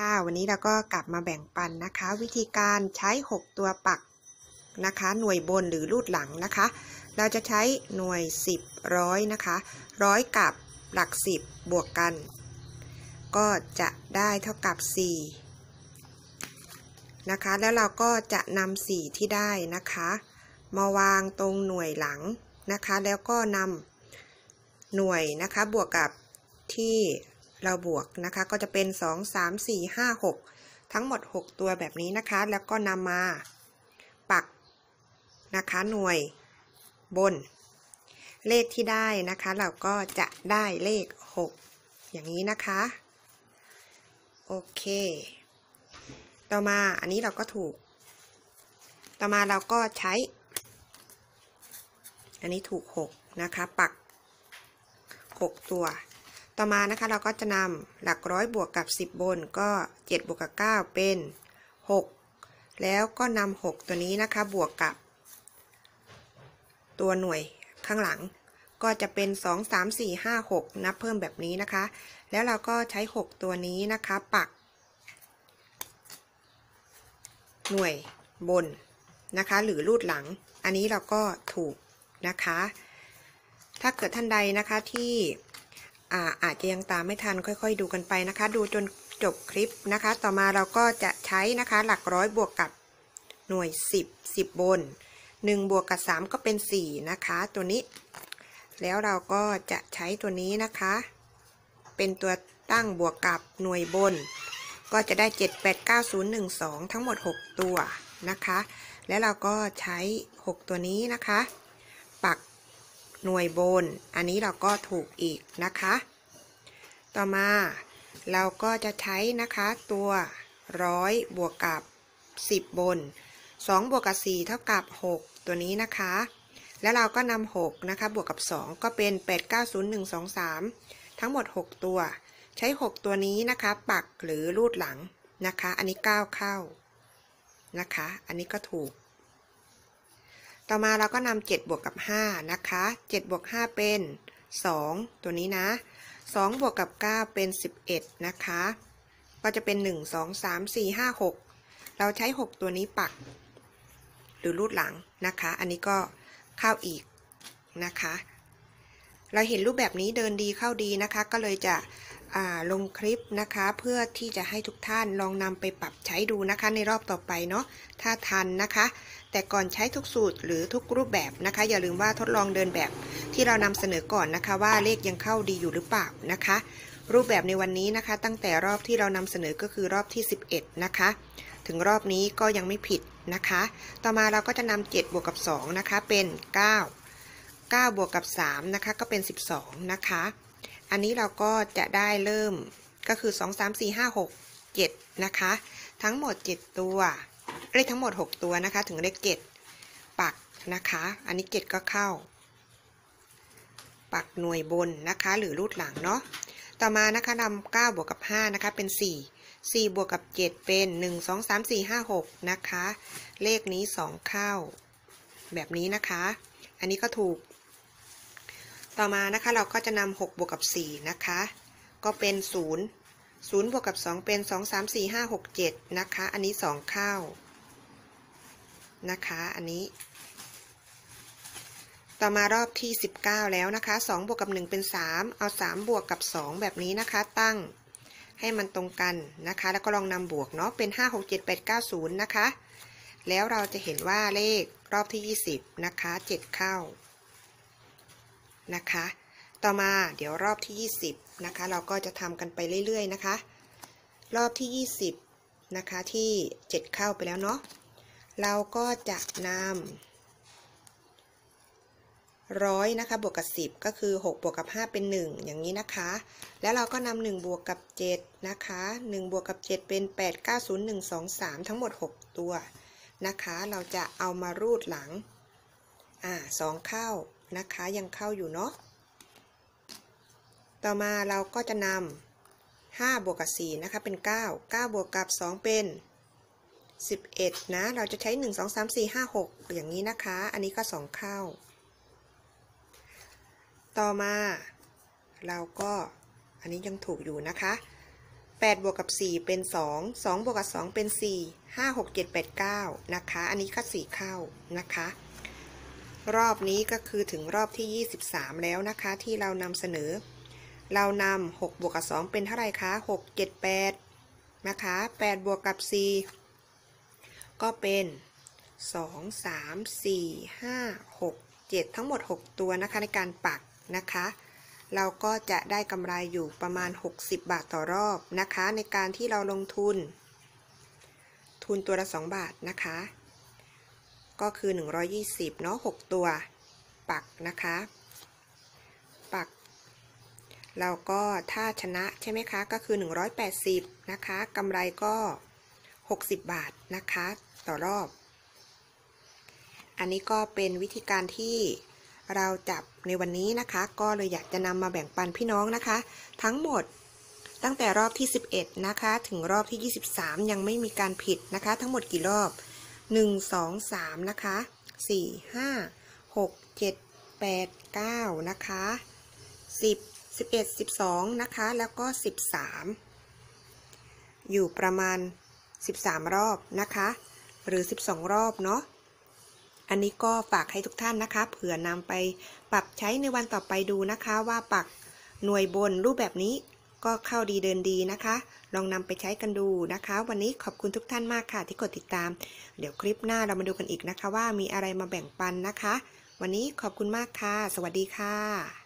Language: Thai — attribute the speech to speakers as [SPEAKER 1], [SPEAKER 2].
[SPEAKER 1] ค่ะ วันนี้เราก็กลับมาแบ่งปันนะคะ วิธีการใช้ 6 ตัวปักนะคะ หน่วยบนหรือรูดหลังนะคะ เราจะใช้หน่วย 10ร้อยนะคะร้อยกับหลัก 10 บวกกัน ก็จะได้เท่ากับ 4 นะคะ แล้วเราก็จะนำ4ที่ได้นะคะ มาวางตรงหน่วยหลังนะคะ แล้วก็นำหน่วยนะคะบวกกับที่ เราบวกนะคะ ก็จะเป็น 2 3 4 5 6 ทั้งหมด 6 ตัวแบบนี้นะคะ แล้วก็นำมาปักนะคะหน่วยบน เลขที่ได้นะคะ เราก็จะได้เลข 6 อย่างนี้นะคะ โอเค ต่อมาอันนี้เราก็ถูก ต่อมาเราก็ใช้ อันนี้ถูก 6 นะคะ ปัก 6 ตัว ต่อมานะคะเราก็จะนำหลักร้อยบวกกับ 10 บนก็ 7 บวกกับ 9 เป็น 6 แล้วก็นำ6ตัวนี้นะคะบวกกับ ตัวหน่วยข้างหลัง ก็จะเป็น 2 3 4 5 6 นับเพิ่มแบบนี้นะคะ แล้วเราก็ใช้ 6 ตัวนี้นะคะปัก หน่วยบนนะคะ หรือรูดหลัง อันนี้เราก็ถูกนะคะ ถ้าเกิดท่านใดนะคะที่ อาอาจจะยังตามไม่ทันค่อย ๆ ดูกันไปนะคะ ดูจนจบคลิปนะคะ ต่อมาเราก็จะใช้นะคะหลักร้อยบวกกับหน่วย 10 10 บน 1 บวกกับ 3 ก็เป็น 4 นะคะ ตัวนี้ แล้วเราก็จะใช้ตัวนี้นะคะ เป็นตัวตั้งบวกกับหน่วยบน ก็จะได้ 7 8 9 0 1 2 ทั้งหมด 6 ตัวนะคะ แล้วเราก็ใช้ 6 ตัวนี้นะคะ หน่วยบน อันนี้เราก็ถูกอีกนะคะ ต่อมาเราก็จะใช้นะคะตัวร้อยบวกกับ 10 บน 2 บวกกับ 4 เท่ากับ 6 ตัวนี้นะคะ แล้วเราก็นำ6นะคะบวกกับ 2 ก็เป็น 8 9 0 1 2 3 ทั้งหมด 6 ตัว ใช้ 6 ตัวนี้นะคะ ปักหรือรูดหลังนะคะ อันนี้ 9 เข้านะคะ อันนี้ก็ถูก ต่อมาเราก็นำ7บวกกับ 5 นะคะ7บวก5 เป็น 2 ตัวนี้นะ 2 บวกกับ 9 เป็น 11 นะคะ ก็จะเป็น 1 2 3 4 5 6 เราใช้ 6 ตัวนี้ปัก หรือรูดหลังนะคะ อันนี้ก็เข้าอีกนะคะ เราเห็นรูปแบบนี้เดินดีเข้าดีนะคะ ก็เลยจะลงคลิปนะคะ เพื่อที่จะให้ทุกท่านลองนำไปปรับใช้ดูนะคะ ในรอบต่อไปเนาะถ้าทันนะคะ แต่ก่อนใช้ทุกสูตรหรือทุกรูปแบบนะคะ อย่าลืมว่าทดลองเดินแบบที่เรานำเสนอก่อนนะคะ ว่าเลขยังเข้าดีอยู่หรือเปล่านะคะ รูปแบบในวันนี้นะคะ ตั้งแต่รอบที่เรานำเสนอก็คือรอบที่ 11 นะคะ ถึงรอบนี้ก็ยังไม่ผิดนะคะ ต่อมาเราก็จะนำ7บวกกับ2นะคะเป็น 9 9 บวกกับ 3 นะคะ ก็เป็น 12 นะคะ อันนี้เราก็จะได้เริ่มก็คือ 2 3 4 5 6 7 นะคะ ทั้งหมด 7 ตัว เลขทั้งหมด 6 ตัวนะคะ ถึงเลข7ปักนะคะ อันนี้ 7 ก็เข้า ปักหน่วยบนนะคะ หรือรูดหลังเนาะ ต่อมานะคะนำ9บวกกับ 5 นะคะ เป็น 4 4 บวกกับ 7 เป็น 1 2 3 4 5 6 นะคะ เลขนี้ 2 เข้า แบบนี้นะคะ อันนี้ก็ถูก ต่อมานะคะเราก็จะนำ6บวกกับ4นะคะ ก็เป็น 0 0บวกกับ 2 เป็น 2 3 4 5 6 7 นะคะ อันนี้ 2 เข้า นะคะ อันนี้ ต่อมารอบที่ 19 แล้วนะคะ 2 บวกกับ 1 เป็น 3 เอา 3 บวกกับ 2 แบบนี้นะคะ ตั้งให้มันตรงกันนะคะ แล้วก็ลองนำบวกเนาะ เป็น 5 6 7 8 9 0 นะคะ แล้วเราจะเห็นว่าเลขรอบที่ 20 นะคะ 7 เข้า นะคะ ต่อมาเดี๋ยวรอบที่ 20 นะคะ เราก็จะทำกันไปเรื่อยๆนะคะ รอบที่ 20 นะคะที่ 7 เข้าไปแล้วเนาะเราก็จะนำร้อยนะคะบวกกับ 10 ก็คือ 6 บวกกับ 5 เป็น 1 อย่างนี้นะคะ แล้วเราก็นำ1บวกกับ 7 นะคะ 1 บวกกับ 7 เป็น 8 9 0 1 2 3 ทั้งหมด 6 ตัวนะคะ เราจะเอามารูดหลัง อ่าสองเข้า นะคะยังเข้าอยู่เนาะ ต่อมาเราก็จะนำ5บวกกับ4นะคะเป็น 9 9 บวกกับ 2 เป็น 11 นะ เราจะใช้ 1 2 3 4 5 6 อย่างนี้นะคะ อันนี้ก็ 2 เข้า ต่อมา เราก็อันนี้ยังถูกอยู่นะคะ8บวกกับ 4 เป็น 2 2 บวกกับ 2 เป็น 4 5 6 7 8 9 นะคะ อันนี้คัด4เข้านะคะ รอบนี้ก็คือถึงรอบที่ 23 แล้วนะคะ ที่เรานำเสนอ เรานำ6บวกกับ2เป็นเท่าไหร่คะ6 7 8นะคะ8บวกกับ 4 ก็เป็น 2 3 4 5 6 7 ทั้งหมด 6 ตัวนะคะในการปักนะคะ เราก็จะได้กำไรอยู่ประมาณ 60 บาทต่อรอบนะคะ ในการที่เราลงทุน ทุนตัวละ 2 บาทนะคะ ก็คือ 120เนาะ6ตัว ปักนะคะ ปักเราก็ถ้าชนะใช่ไหมคะ ก็คือ 180 นะคะกำไรก็ 60 บาทนะคะ ต่อรอบ อันนี้ก็เป็นวิธีการที่เราจับในวันนี้นะคะ ก็เลยอยากจะนำมาแบ่งปันพี่น้องนะคะ ทั้งหมดตั้งแต่รอบที่ 11 นะคะ ถึงรอบที่ 23 ยังไม่มีการผิดนะคะ ทั้งหมดกี่รอบ 1 2 3 นะคะ 4 5 6 7 8 9 นะคะ 10 11 12 นะคะ แล้วก็ 13 อยู่ประมาณ 13 รอบนะคะ หรือ 12 รอบเนาะอันนี้ก็ฝากให้ทุกท่านนะคะ เผื่อนำไปปรับใช้ในวันต่อไปดูนะคะว่าปักหน่วยบนรูปแบบนี้ ก็เข้าดีเดินดีนะคะ ลองนำไปใช้กันดูนะคะ วันนี้ขอบคุณทุกท่านมากค่ะที่กดติดตาม เดี๋ยวคลิปหน้าเรามาดูกันอีกนะคะ ว่ามีอะไรมาแบ่งปันนะคะ วันนี้ขอบคุณมากค่ะ สวัสดีค่ะ